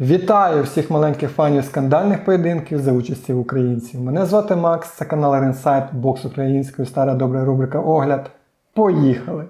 Вітаю всіх маленьких фанів скандальних поєдинків за участі українців. Мене звати Макс, це канал Ренсайт, бокс українською, стара добра рубрика Огляд. Поїхали!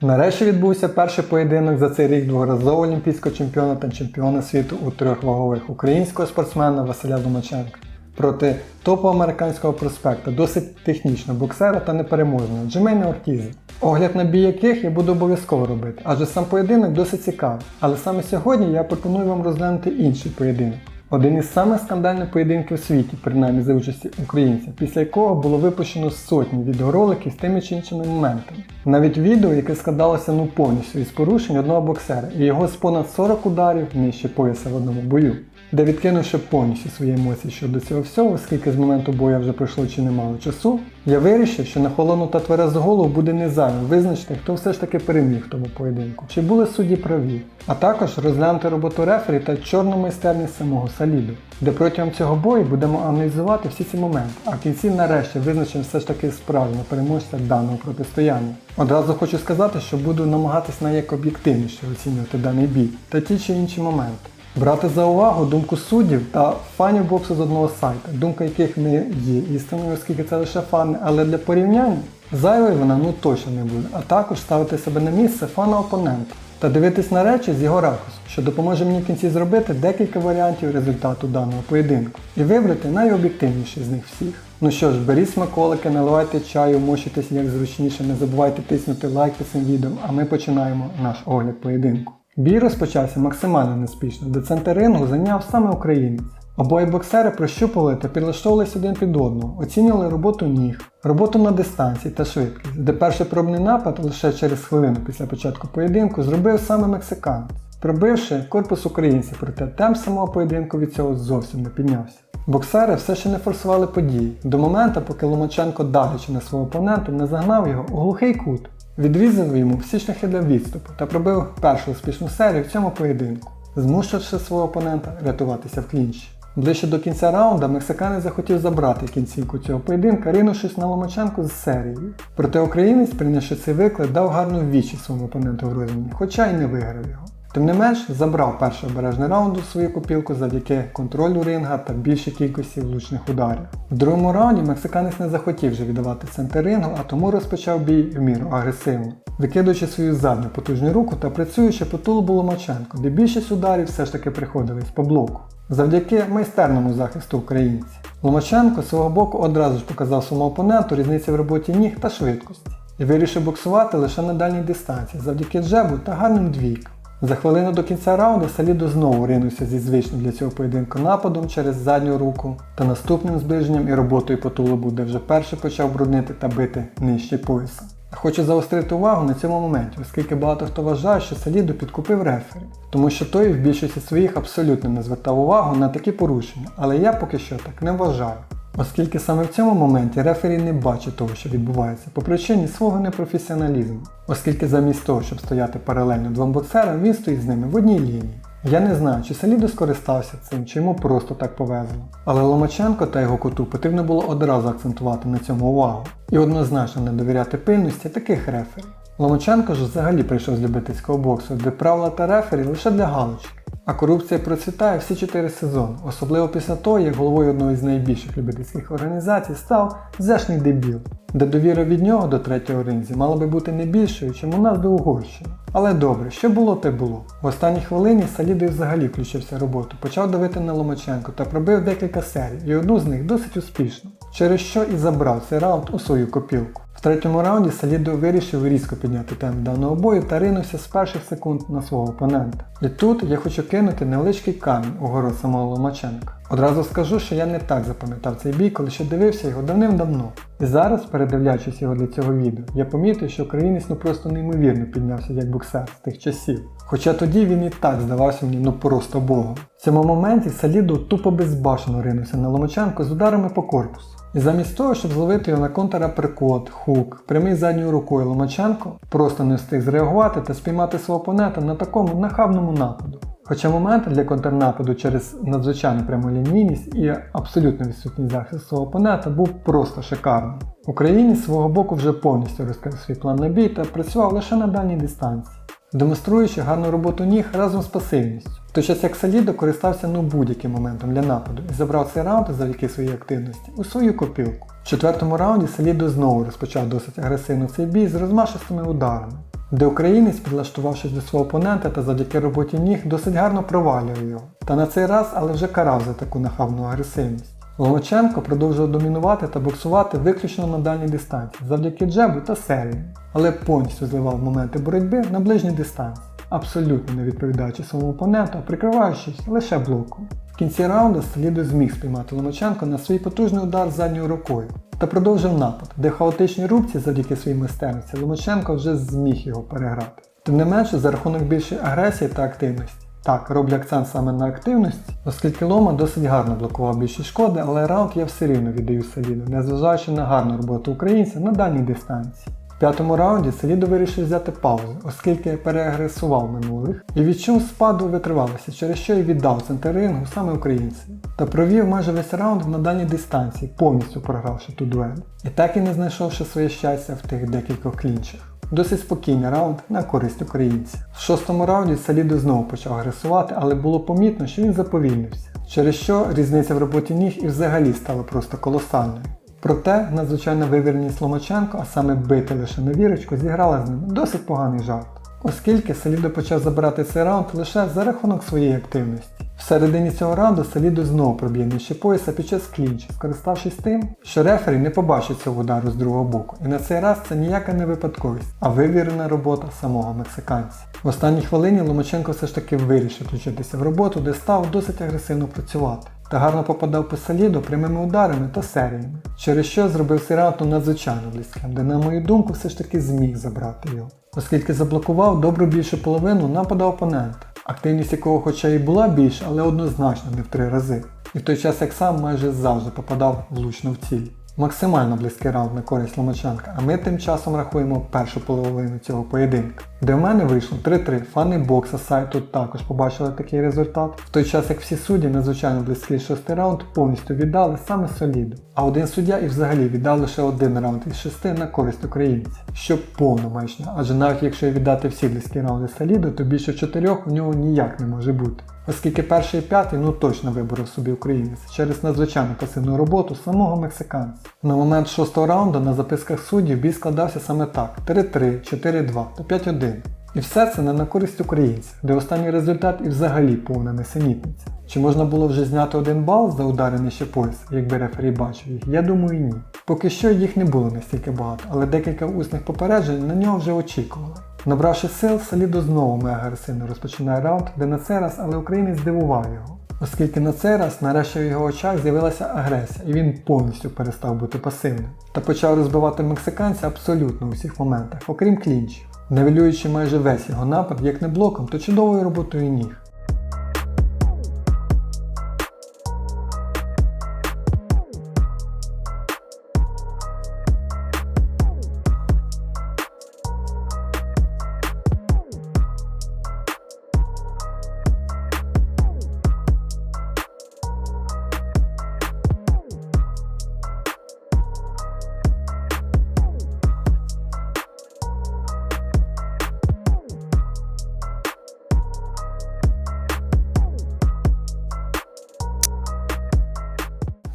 Нарешті відбувся перший поєдинок за цей рік дворазового олімпійського чемпіона та чемпіона світу у трьох вагових українського спортсмена Василя Ломаченка проти топового американського проспекта, досить технічного боксера та непереможного Джемейна Ортіза. Огляд на бій яких я буду обов'язково робити, адже сам поєдинок досить цікавий. Але саме сьогодні я пропоную вам розглянути інший поєдинок. Один із самих скандальних поєдинків у світі, принаймні за участі українця, після якого було випущено сотні відеороликів з тими чи іншими моментами. Навіть відео, яке складалося ну повністю із порушень одного боксера і його з понад 40 ударів нижче пояса в одному бою, де відкинувши повністю свої емоції щодо цього всього, оскільки з моменту бою вже пройшло чи немало часу, я вирішив, що на холодну та тверезу голову буде не зайвим визначити, хто все ж таки переміг в тому поєдинку, чи були судді праві, а також розглянути роботу рефері та чорну майстерність самого Саліду, де протягом цього бою будемо аналізувати всі ці моменти, а в кінці нарешті визначимо все ж таки справжнього переможця даного протистояння. Одразу хочу сказати, що буду намагатись найякоб'єктивніше оцінювати даний бій та ті чи інші моменти. Брати за увагу думку суддів та фанів боксу з одного сайту, думка яких не є істинною, оскільки це лише фани, але для порівняння зайвою вона ну точно не буде, а також ставити себе на місце фана опонента та дивитись на речі з його ракурсу, що допоможе мені в кінці зробити декілька варіантів результату даного поєдинку і вибрати найоб'єктивніший з них всіх. Ну що ж, беріть смаколики, наливайте чаю, мочитесь як зручніше, не забувайте тиснути лайк під цим відео, а ми починаємо наш огляд поєдинку. Бій розпочався максимально неспішно, де центр рингу зайняв саме українець. Обоє боксери прощупували та підлаштовувались один під одного, оцінювали роботу ніг, роботу на дистанції та швидкість, де перший пробний напад лише через хвилину після початку поєдинку зробив саме мексиканець, пробивши корпус українця, проте темп самого поєдинку від цього зовсім не піднявся. Боксери все ще не форсували події до моменту, поки Ломаченко давлячи на свого опонента не загнав його у глухий кут, відрізав йому всі шляхи для відступу та пробив першу успішну серію в цьому поєдинку, змушивши свого опонента рятуватися в клінчі. Ближче до кінця раунда мексиканець захотів забрати кінцівку цього поєдинка, ринувшись на Ломаченко з серією. Проте українець, прийнявши цей виклик, дав гарну вічі своєму опоненту в розміні, хоча й не виграв його. Тим не менш, забрав перший обережний раунд у свою копілку завдяки контролю ринга та більшій кількості влучних ударів. В другому раунді мексиканець не захотів вже віддавати центр рингу, а тому розпочав бій в міру агресивно, викидуючи свою задню потужну руку та працюючи по тулубу Ломаченко, де більшість ударів все ж таки приходились по блоку. Завдяки майстерному захисту українців. Ломаченко з свого боку одразу ж показав своєму опоненту різниці в роботі ніг та швидкості і вирішив боксувати лише на дальній дистанції завдяки джебу та гарним двійкам. За хвилину до кінця раунду Салідо знову ринувся зі звичним для цього поєдинку нападом через задню руку та наступним зближенням і роботою по тулубу, де вже перший почав бруднити та бити нижче пояса. Хочу заострити увагу на цьому моменті, оскільки багато хто вважає, що Салідо підкупив рефері, тому що той в більшості своїх абсолютно не звертав увагу на такі порушення, але я поки що так не вважаю. Оскільки саме в цьому моменті рефері не бачить того, що відбувається, по причині свого непрофесіоналізму, оскільки замість того, щоб стояти паралельно двом боксерам, він стоїть з ними в одній лінії. Я не знаю, чи Салідо скористався цим, чи йому просто так повезло. Але Ломаченко та його коту потрібно було одразу акцентувати на цьому увагу і однозначно не довіряти пильності таких рефері. Ломаченко ж взагалі прийшов з любительського боксу, де правила та рефері лише для галочки. А корупція процвітає всі 4 сезони, особливо після того, як головою одної з найбільших любительських організацій став зешний дебіл, де довіра від нього до третього ринзі мала би бути не більшою, чим у нас до Угорщини. Але добре, що було, те було. В останній хвилині Салідой взагалі включився в роботу, почав давити на Ломаченко та пробив декілька серій, і одну з них досить успішно, через що і забрав цей раунд у свою копілку. В третьому раунді Салідо вирішив різко підняти темп даного бою та ринувся з перших секунд на свого опонента. І тут я хочу кинути невеличкий камінь у город самого Ломаченка. Одразу скажу, що я не так запам'ятав цей бій, коли ще дивився його давним-давно. І зараз, передивлячись його для цього відео, я помітив, що українець ну просто неймовірно піднявся як боксер з тих часів. Хоча тоді він і так здавався мені ну просто богом. В цьому моменті Салідо тупо безбашено ринувся на Ломаченко з ударами по корпусу. І замість того, щоб зловити його на контраперкот, хук, прямий задньою рукою Ломаченко, просто не встиг зреагувати та спіймати свого опонента на такому нахабному нападу. Хоча момент для контрнападу через надзвичайну прямолінійність і абсолютно відсутній захист свого опонента був просто шикарним. Українець свого боку вже повністю розкрив свій план на бій та працював лише на дальній дистанції. Демонструючи гарну роботу ніг разом з пасивністю. В той час як Салідо користався ну будь-яким моментом для нападу і забрав цей раунд завдяки своїй активності у свою копілку. В четвертому раунді Салідо знову розпочав досить агресивно цей бій з розмашистими ударами, де українець, підлаштувавшись до свого опонента та завдяки роботі ніг, досить гарно провалював його. Та на цей раз але вже карав за таку нахабну агресивність. Ломаченко продовжував домінувати та боксувати виключно на дальній дистанції завдяки джебу та серії, але повністю зливав моменти боротьби на ближній дистанції, абсолютно не відповідаючи своєму опоненту, а прикриваючись лише блоком. В кінці раунду Салідо зміг спіймати Ломаченко на свій потужний удар задньою рукою та продовжив напад, де в хаотичній рубці завдяки своїй майстерності Ломаченко вже зміг його переграти. Тим не менше, за рахунок більшої агресії та активності. Так, роблю акцент саме на активності, оскільки Лома досить гарно блокував більшість шкоди, але раунд я все рівно віддаю Саліду, незважаючи на гарну роботу українця на дальній дистанції. В п'ятому раунді Салідо вирішив взяти паузу, оскільки переагресував минулих і відчув спаду витривалості, через що і віддав центр рингу саме українцеві. Та провів майже весь раунд на дальній дистанції, повністю програвши ту дуель. І так і не знайшовши своє щастя в тих декількох клінчах. Досить спокійний раунд на користь українця. В шостому раунді Салідо знову почав агресувати, але було помітно, що він заповільнився, через що різниця в роботі ніг і взагалі стала просто колосальною. Проте надзвичайна вивіреність Ломаченко, а саме бити лише на вірочку, зіграла з ним досить поганий жарт. Оскільки Салідо почав забирати цей раунд лише за рахунок своєї активності. В середині цього раунду Салідо знову проб'є нижче пояса під час клінчу, скориставшись тим, що рефері не побачить цього удару з другого боку. І на цей раз це ніяка не випадковість, а вивірена робота самого мексиканця. В останній хвилині Ломаченко все ж таки вирішив включитися в роботу, де став досить агресивно працювати. Та гарно попадав по Саліду прямими ударами та серіями, через що зробив Сірату надзвичайно близьким, де, на мою думку, все ж таки зміг забрати його, оскільки заблокував добру більшу половину нападу опонента, активність якого хоча і була більша, але однозначно не в три рази. І в той час як сам майже завжди попадав влучно в ціль. Максимально близький раунд на користь Ломаченка, а ми тим часом рахуємо першу половину цього поєдинка, де в мене вийшло 3-3. Фани бокса сайту також побачили такий результат, в той час як всі судді надзвичайно близький шостий раунд повністю віддали саме соліду. А один суддя і взагалі віддав лише один раунд із шести на користь українців, що повна маячня, адже навіть якщо віддати всі близькі раунди соліду, то більше чотирьох у нього ніяк не може бути. Оскільки перший і п'ятий ну точно виборов собі українець через надзвичайно пасивну роботу самого мексиканця. На момент шостого раунду на записках суддів бій складався саме так: 3-3, 4-2 та 5-1. І все це не на користь українців, де останній результат і взагалі повна несенітниця. Чи можна було вже зняти один бал за удари нижче пояса, якби рефері бачив їх? Я думаю ні. Поки що їх не було настільки багато, але декілька усних попереджень на нього вже очікували. Набравши сил, Салідо знову мега агресивно розпочинає раунд, де на цей раз, але українець здивував його. Оскільки на цей раз нарешті в його очах з'явилася агресія, і він повністю перестав бути пасивним та почав розбивати мексиканця абсолютно у всіх моментах, окрім клінчів, невелюючи майже весь його напад як не блоком, то чудовою роботою ніг.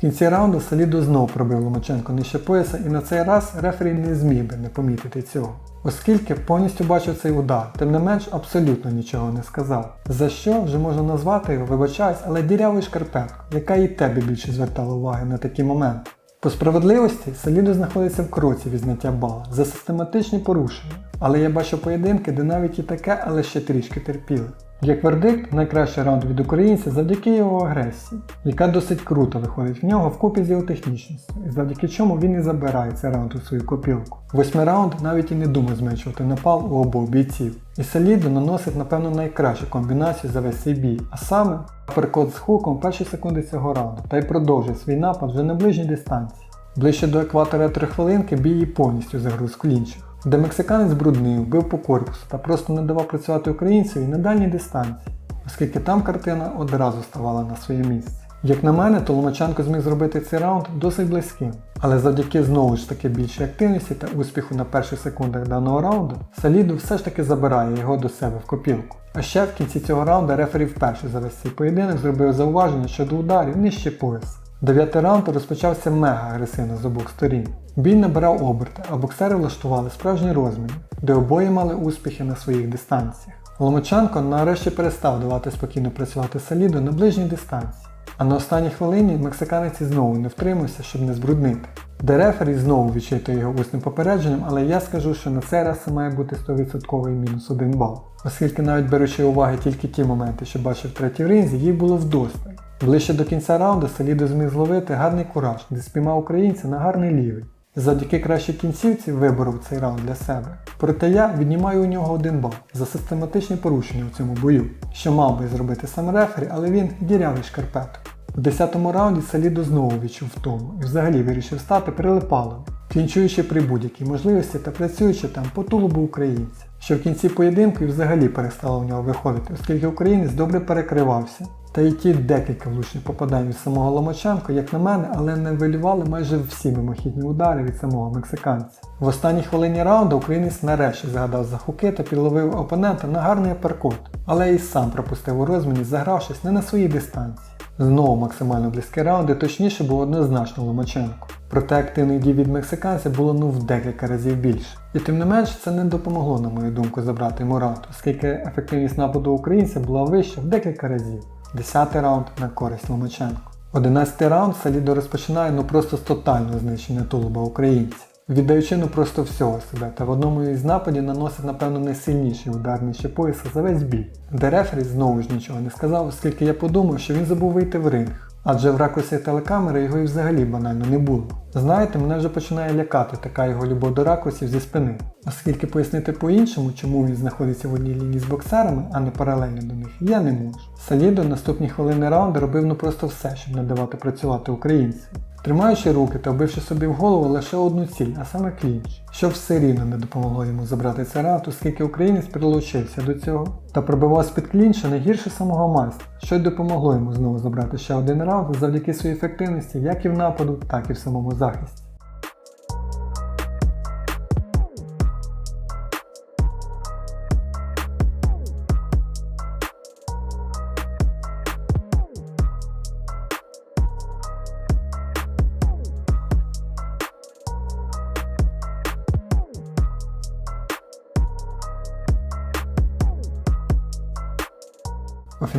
Кінці раунду Салідо знов пробив Ломаченко нижче пояса і на цей раз рефері не зміг би не помітити цього. Оскільки повністю бачив цей удар, тим не менш абсолютно нічого не сказав. За що вже можна назвати його, вибачаюсь, але дірявою шкарпеткою, яка і тебе більше звертала уваги на такі моменти. По справедливості Салідо знаходиться в кроці від зняття бала за систематичні порушення, але я бачу поєдинки, де навіть і таке, але ще трішки терпіли. Як вердикт, найкращий раунд від українця завдяки його агресії, яка досить круто виходить в нього вкупі з його технічністю, і завдяки чому він і забирає цей раунд у свою копілку. Восьмий раунд навіть і не думає зменшувати напал у обох бійців. І Салідо наносить, напевно, найкращу комбінацію за весь цей бій, а саме аперкот з хуком перші секунди цього раунду, та й продовжує свій напад вже на ближній дистанції. Ближче до екватора 3 хвилинки бій її повністю загруз в клінчах де мексиканець бруднив, бив по корпусу та просто не давав працювати українцеві на дальній дистанції, оскільки там картина одразу ставала на своє місце. Як на мене, то Ломаченко зміг зробити цей раунд досить близьким. Але завдяки знову ж таки більшій активності та успіху на перших секундах даного раунду, Саліду все ж таки забирає його до себе в копілку. А ще в кінці цього раунду рефері вперше за весь цей поєдинок зробив зауваження щодо ударів нижче пояса. Дев'ятий раунд розпочався мега агресивно з обох сторін. Бій набирав оберти, а боксери влаштували справжні розміни, де обоє мали успіхи на своїх дистанціях. Ломаченко нарешті перестав давати спокійно працювати Саліду на ближній дистанції. А на останній хвилині мексиканець знову не втримався, щоб не збруднити. Де рефері знову відчитує його усним попередженням, але я скажу, що на цей раз це має бути 100% мінус 1 бал. Оскільки навіть беручи уваги тільки ті моменти, що бачив третій ринзі, їх було вдосталь. Ближче до кінця раунду Салідо зміг зловити гарний кураж, де спіймав українця на гарний лівий. Завдяки кращій кінцівці виборов цей раунд для себе. Проте я віднімаю у нього один бал за систематичні порушення у цьому бою, що мав би зробити сам рефері, але він дірявий шкарпеток. В 10-му раунді Салідо знову відчув втому і взагалі вирішив стати прилипалом, клінчуючи при будь-якій можливості та працюючи там по тулубу українця, що в кінці поєдинку і взагалі перестало у нього виходити, оскільки українець добре перекривався. Та й ті декілька влучних попадань від самого Ломаченко, як на мене, але не вилювали майже всі мимохідні удари від самого мексиканця. В останній хвилині раунду українець нарешті згадав за хуки та підловив опонента на гарний аперкот, але і сам пропустив у розміні, загравшись не на своїй дистанції. Знову максимально близькі раунди, точніше було однозначно Ломаченко. Проте активних дій від мексиканця було ну в декілька разів більше. І тим не менш це не допомогло, на мою думку, забрати йому раунд, оскільки ефективність нападу українця була вища в декілька разів. Десятий раунд на користь Ломаченко. Одинадцятий раунд Салідо розпочинає ну просто з тотального знищення тулуба українця, віддаючи ну просто всього себе та в одному із нападів наносить напевно найсильніший удар нижче пояса за весь бій. Де рефері знову ж нічого не сказав, оскільки я подумав, що він забув вийти в ринг. Адже в ракурсі телекамери його і взагалі банально не було. Знаєте, мене вже починає лякати така його любов до ракурсів зі спини. Оскільки пояснити по-іншому, чому він знаходиться в одній лінії з боксерами, а не паралельно до них, я не можу. Салідо наступні хвилини раунду робив ну просто все, щоб не давати працювати українцям. Тримаючи руки та вбивши собі в голову лише одну ціль, а саме клінч, що все рівно не допомогло йому забрати цей раунд, оскільки українець прилучився до цього та пробивав з-під клінча не гірше самого майстра, що й допомогло йому знову забрати ще один раунд завдяки своїй ефективності як і в нападу, так і в самому захисті.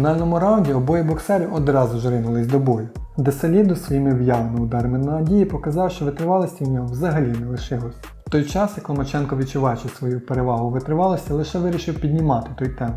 Фінальному раунді обоє боксери одразу ж ринулись до бою, де Салідо своїми в'явними ударами на надії показав, що витривалості в нього взагалі не лишилось. В той час, як Ломаченко, відчуваючи свою перевагу витривалості, лише вирішив піднімати той темп.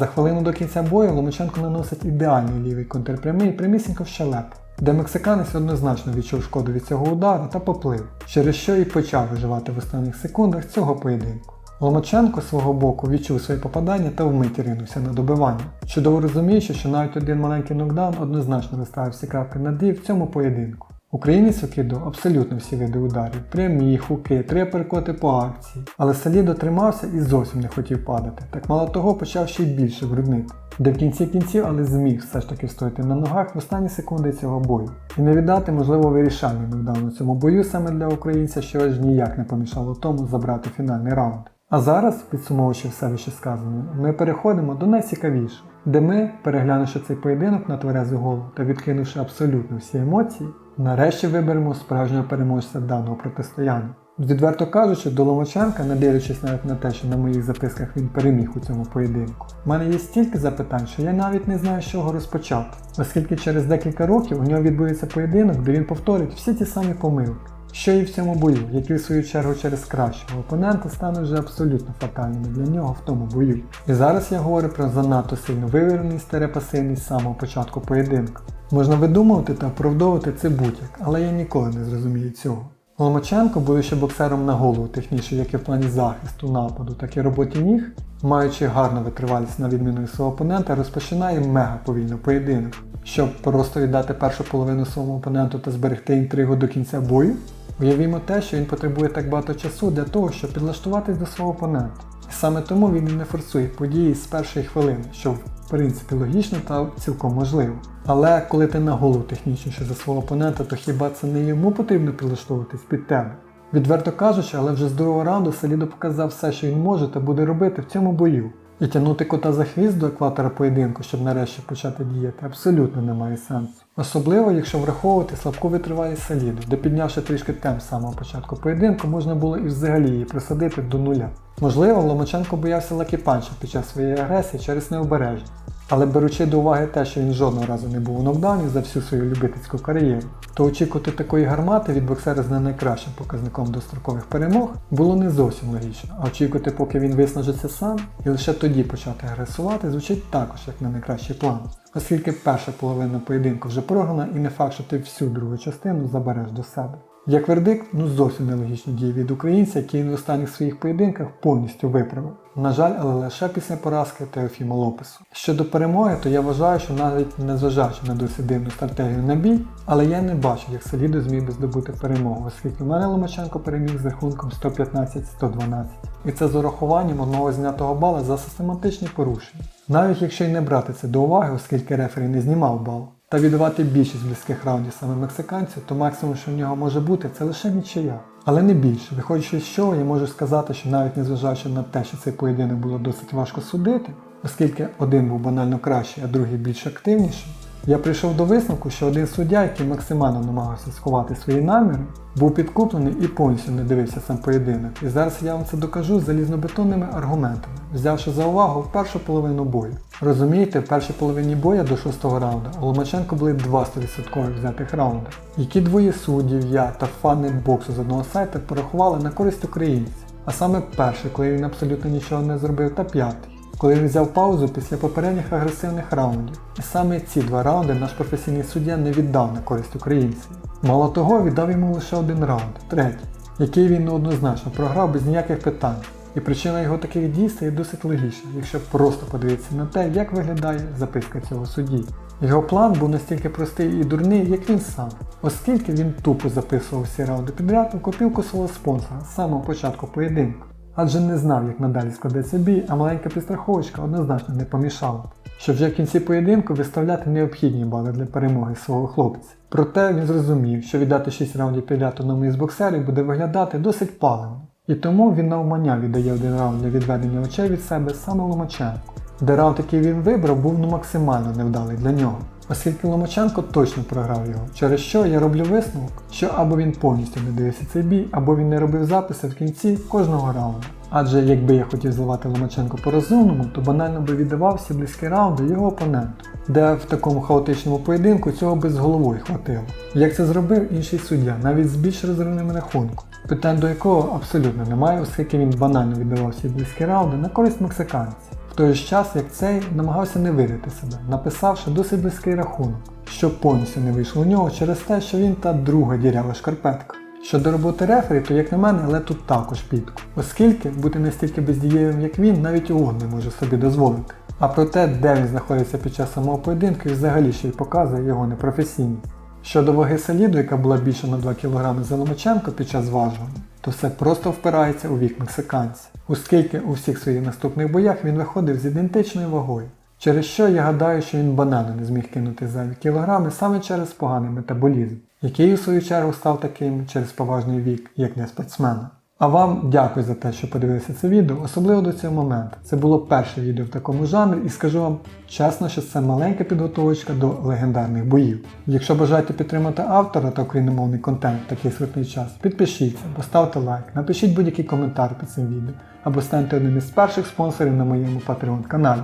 За хвилину до кінця бою Ломаченко наносить ідеальний лівий контрпрямий прямісінько в щелепу, де мексиканець однозначно відчув шкоду від цього удару та поплив, через що і почав виживати в останніх секундах цього поєдинку. Ломаченко свого боку відчув своє попадання та вмить ринувся на добивання, чудово розуміючи, що навіть один маленький нокдаун однозначно розставив всі крапки над «і» в цьому поєдинку. Українець викидав абсолютно всі види ударів, прямі, хуки, три перекоти по акції. Але Салідо тримався і зовсім не хотів падати. Так мало того почав ще й більше бруднити. Де в кінці кінців, але зміг все ж таки стояти на ногах в останні секунди цього бою. І не віддати, можливо, вирішальний у цьому бою саме для українця, що аж ніяк не помішало тому забрати фінальний раунд. А зараз, підсумовуючи все вище сказане, ми переходимо до найцікавішого, де ми, переглянувши цей поєдинок на тверезу голову та відкинувши абсолютно всі емоції, нарешті виберемо справжнього переможця даного протистояння. Відверто кажучи, до Ломаченка, не дивлячись навіть на те, що на моїх записках він переміг у цьому поєдинку, в мене є стільки запитань, що я навіть не знаю, з чого розпочати, оскільки через декілька років у нього відбудеться поєдинок, де він повторить всі ті самі помилки. Що і в цьому бою, які в свою чергу через кращого опонента стануть вже абсолютно фатальними для нього в тому бою. І зараз я говорю про занадто сильно вивірений стерепасивність з самого початку поєдинку. Можна видумувати та оправдовувати це будь-як, але я ніколи не зрозумію цього. Ломаченко, будучи боксером на голову техніше, як і в плані захисту, нападу, так і роботі ніг, маючи гарну витривалість на відміну від свого опонента, розпочинає мега повільно поєдинок. щоб просто віддати першу половину своєму опоненту та зберегти інтригу до кінця бою? Уявімо те, що він потребує так багато часу для того, щоб підлаштуватись до свого опонента. І саме тому він і не форсує події з першої хвилини, що в принципі логічно та цілком можливо. Але коли ти на голову технічніше за свого опонента, то хіба це не йому потрібно підлаштовуватись під тебе? Відверто кажучи, але вже з другого раунду Салідо показав все, що він може та буде робити в цьому бою. І тягнути кота за хвіст до екватора поєдинку, щоб нарешті почати діяти, абсолютно немає сенсу. Особливо, якщо враховувати слабку витривалість Саліду, де піднявши трішки темп з самого початку поєдинку, можна було і взагалі її присадити до нуля. Можливо, Ломаченко боявся лакіпанча під час своєї агресії через необережність. Але беручи до уваги те, що він жодного разу не був у нокдауні за всю свою любительську кар'єру, то очікувати такої гармати від боксера з не найкращим показником дострокових перемог було не зовсім логічно, а очікувати, поки він виснажиться сам, і лише тоді почати агресувати, звучить також як не найкращий план. Оскільки перша половина поєдинку вже програна і не факт, що ти всю другу частину забереш до себе. Як вердикт, ну зовсім нелогічні дії від українця, який він в останніх своїх поєдинках повністю виправив. На жаль, але лише після поразки Теофіма Лопесу. Щодо перемоги, то я вважаю, що навіть незважаючи на досить дивну стратегію на бій, але я не бачу, як Солідо зміг би здобути перемогу, оскільки в мене Ломаченко переміг з рахунком 115-112. І це з урахуванням одного знятого бала за систематичні порушення. Навіть якщо й не брати це до уваги, оскільки рефері не знімав бал, та віддавати більшість близьких раундів саме мексиканцю, то максимум, що в нього може бути, це лише нічия. Але не більше. Виходячи з чого, я можу сказати, що навіть незважаючи на те, що цей поєдинок було досить важко судити, оскільки один був банально кращий, а другий більш активніший, я прийшов до висновку, що один суддя, який максимально намагався сховати свої наміри, був підкуплений і повністю не дивився сам поєдинок. І зараз я вам це докажу залізнобетонними аргументами, взявши за увагу першу половину бою. Розумієте, в першій половині боя до шостого раунду у Ломаченко були два 100% взятих раунди, які двоє суддів, я та фани боксу з одного сайту порахували на користь українців. А саме перший, коли він абсолютно нічого не зробив, та п'ятий коли він взяв паузу після попередніх агресивних раундів. І саме ці два раунди наш професійний суддя не віддав на користь українців. Мало того, віддав йому лише один раунд, третій, який він однозначно програв без ніяких питань. І причина його таких дій стає досить логічна, якщо просто подивитися на те, як виглядає записка цього судді. Його план був настільки простий і дурний, як він сам, оскільки він тупо записував всі раунди підряд у копілку свого спонсора з самого початку поєдинку адже не знав, як надалі складеться бій, а маленька підстраховочка однозначно не помішала, щоб вже в кінці поєдинку виставляти необхідні бали для перемоги свого хлопця. Проте він зрозумів, що віддати 6 раундів підряд одному із боксерів буде виглядати досить паливно. І тому він навмання віддає один раунд для відведення очей від себе саме Ломаченку, де раунд, який він вибрав, був ну максимально невдалий для нього. Оскільки Ломаченко точно програв його, через що я роблю висновок, що або він повністю не дивився цей бій, або він не робив записи в кінці кожного раунду. Адже якби я хотів зливати Ломаченко по-розумному, то банально би віддавав всі близькі раунди його опоненту, де в такому хаотичному поєдинку цього би з головою хватило. Як це зробив інший суддя, навіть з більш розривним рахунком, питань до якого абсолютно немає, оскільки він банально віддавав всі близькі раунди на користь мексиканців. В той ж час, як цей намагався не вирити себе, написавши досить близький рахунок, що повністю не вийшло у нього через те, що він та друга дірява шкарпетка. Щодо роботи рефері, то як на мене, але тут також підку, оскільки бути настільки бездієвим, як він, навіть ООН не може собі дозволити. А про те, де він знаходиться під час самого поєдинку, і взагалі ще й показує його непрофесійність. Щодо ваги Саліду, яка була більше на 2 кг за Ломаченко під час зважування, то все просто впирається у вік мексиканця, оскільки у всіх своїх наступних боях він виходив з ідентичною вагою. Через що я гадаю, що він банально не зміг кинути зайві кілограми саме через поганий метаболізм, який у свою чергу став таким через поважний вік, як для спортсмена. А вам дякую за те, що подивилися це відео, особливо до цього моменту. Це було перше відео в такому жанрі, і скажу вам чесно, що це маленька підготовочка до легендарних боїв. Якщо бажаєте підтримати автора та україномовний контент в такий скрутний час, підпишіться, поставте лайк, напишіть будь-який коментар під цим відео, або станьте одним із перших спонсорів на моєму Patreon каналі,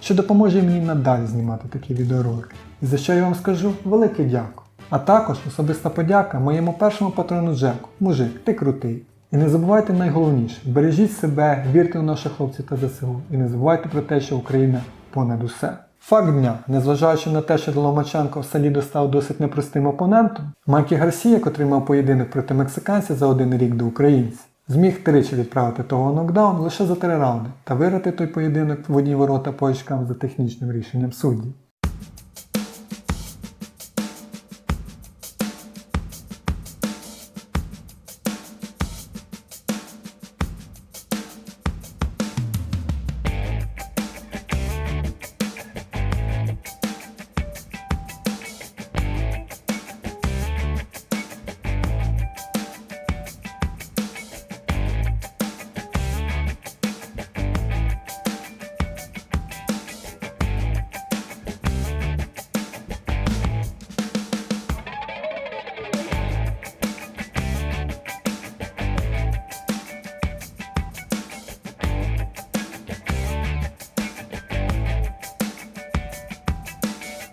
що допоможе мені надалі знімати такі відеоролики. І за що я вам скажу велике дякую. А також особиста подяка моєму першому патрону Джеку. Мужик, ти крутий. І не забувайте найголовніше, бережіть себе, вірте у наших хлопців та ЗСУ. І не забувайте про те, що Україна понад усе. Факт дня, незважаючи на те, що Ломаченко в Салідо став досить непростим опонентом, Майкі Гарсія, котрий мав поєдинок проти мексиканця за один рік до українців, зміг тричі відправити того нокдаун лише за три раунди та виграти той поєдинок в одній ворота по очкам за технічним рішенням суддів.